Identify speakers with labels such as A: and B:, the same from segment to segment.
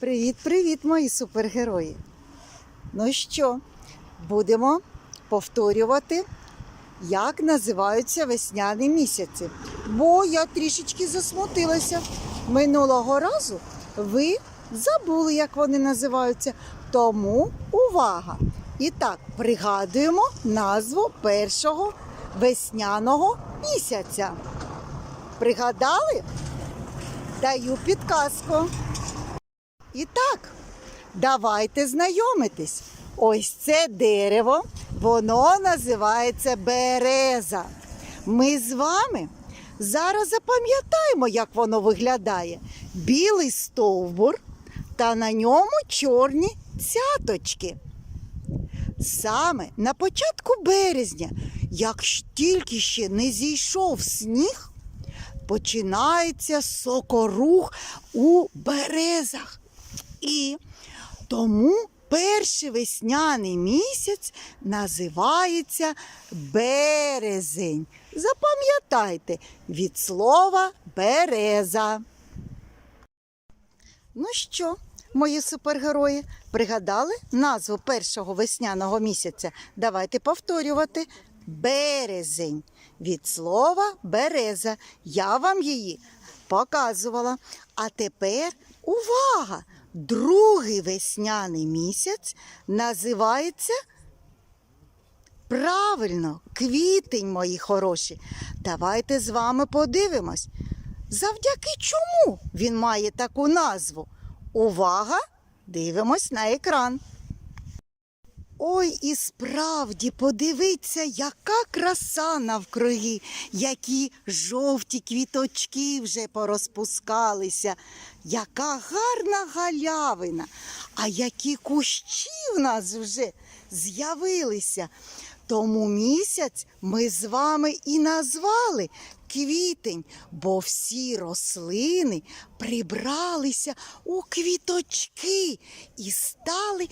A: Привіт-привіт, мої супергерої! Ну що, будемо повторювати, як називаються весняні місяці. Бо я трішечки засмутилася. Минулого разу ви забули, як вони називаються. Тому увага! І так, пригадуємо назву першого весняного місяця. Пригадали? Даю підказку. І так, давайте знайомитись. Ось це дерево, воно називається береза. Ми з вами зараз запам'ятаємо, як воно виглядає. Білий стовбур та на ньому чорні цяточки. Саме на початку березня, як тільки ще не зійшов сніг, починається сокорух у березах. І тому перший весняний місяць називається березень. Запам'ятайте від слова береза. Ну що, мої супергерої, пригадали назву першого весняного місяця? Давайте повторювати. Березень. Від слова береза. Я вам її показувала. А тепер увага! Другий весняний місяць називається правильно, квітень, мої хороші. Давайте з вами подивимось. Завдяки чому він має таку назву? Увага! Дивимось на екран. Ой, і справді, подивіться, яка краса навкруги, які жовті квіточки вже порозпускалися, яка гарна галявина, а які кущі в нас вже з'явилися. Тому місяць ми з вами і назвали квітень, бо всі рослини прибралися у квіточки і стали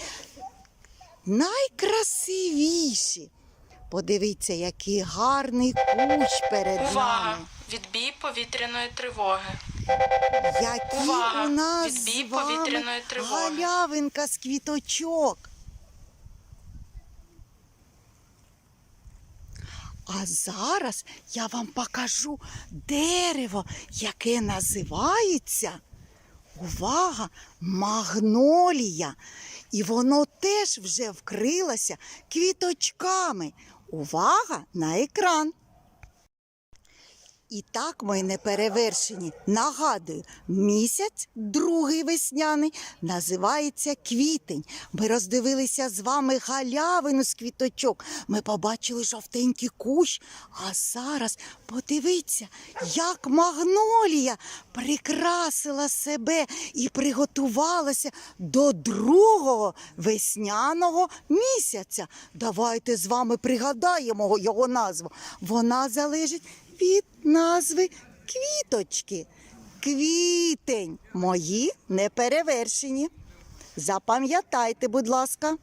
A: найкрасивіші. Подивіться, який гарний кущ перед
B: Увага!
A: нами.
B: Відбій повітряної тривоги.
A: Який
B: Увага!
A: у нас
B: Відбій
A: з вами
B: повітряної тривоги.
A: галявинка з квіточок. А зараз я вам покажу дерево, яке називається увага, магнолія. І воно теж вже вкрилося квіточками. Увага на екран. І так ми не перевершені. Нагадую, місяць, другий весняний, називається квітень. Ми роздивилися з вами галявину з квіточок. Ми побачили жовтенький кущ. А зараз подивіться, як магнолія прикрасила себе і приготувалася до другого весняного місяця. Давайте з вами пригадаємо його назву. Вона залежить від назви квіточки. Квітень мої неперевершені. Запам'ятайте, будь ласка.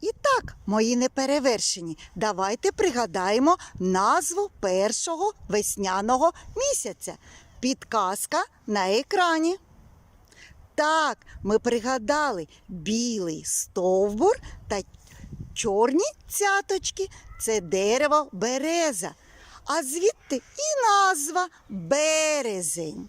A: І так, мої неперевершені, давайте пригадаємо назву першого весняного місяця. Підказка на екрані. Так, ми пригадали білий стовбур та чорні цяточки це дерево береза. А звідти і назва березень.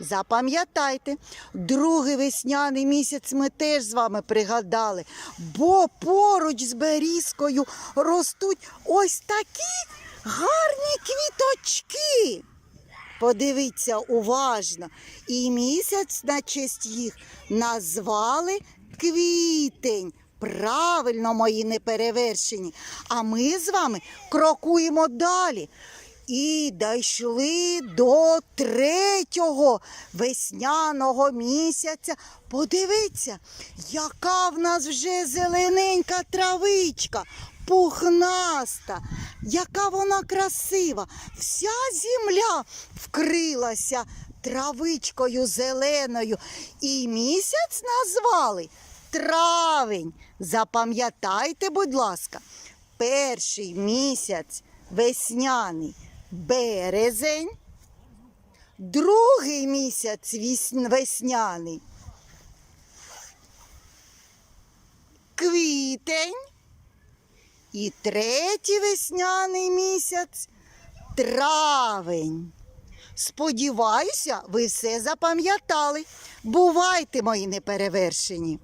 A: Запам'ятайте, другий весняний місяць ми теж з вами пригадали, бо поруч з берізкою ростуть ось такі гарні квіточки. Подивіться уважно. І місяць на честь їх назвали квітень. Правильно, мої неперевершені. А ми з вами крокуємо далі. І дійшли до третього весняного місяця. Подивіться, яка в нас вже зелененька травичка, пухнаста, яка вона красива. Вся земля вкрилася травичкою зеленою. І місяць назвали травень. Запам'ятайте, будь ласка, перший місяць весняний березень, другий місяць весняний. Квітень. І третій весняний місяць травень. Сподіваюся, ви все запам'ятали. Бувайте, мої неперевершені.